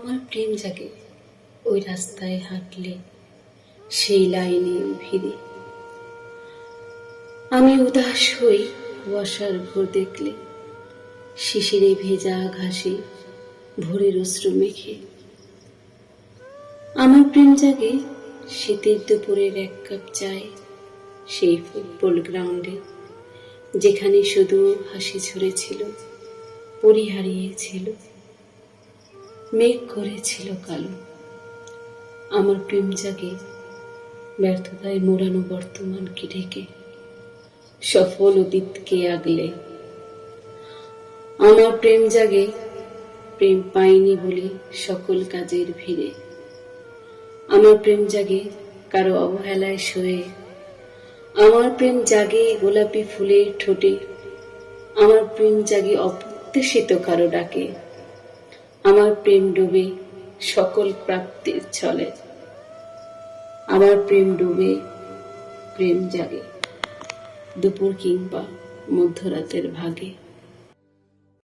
আমার প্রেম জাগে ওই রাস্তায় হাঁটলে সেই লাইনে ভিড়ে। আমি উদাস হই কুয়াশার ভোর দেখলে, শিশিরে ভেজা ঘাসে ভোরের অশ্রু মেখে। আমার প্রেম জাগে শীতের দুপুরের এক কাপ চায় সেই ফুটবল গ্রাউন্ডে, যেখানে শুধু হাসি ঝরেছিল পরি হারিয়েছিল। মেঘ করেছিল কালো। আমার প্রেম জাগে ব্যর্থতায় মোড়ানো বর্তমানকে ঢেকে। সফল অতীতকে আগলে। আমার প্রেম জাগে, প্রেম পাইনি বলে সকল কাজের ভিড়ে। আমার প্রেম জাগে কারও অবহেলায় শোয়ে। আমার প্রেম জাগে গোলাপি ফুলের ঠোঁটে। আমার প্রেম জাগে অপ্রত্যাশিত কারও ডাকে। আমার প্রেম ডুবে সকল প্রাপ্তির ছলে। আমার প্রেম ডুবে প্রেম জাগে। দুপুর কিংবা মধ্যরাতের ভাগে।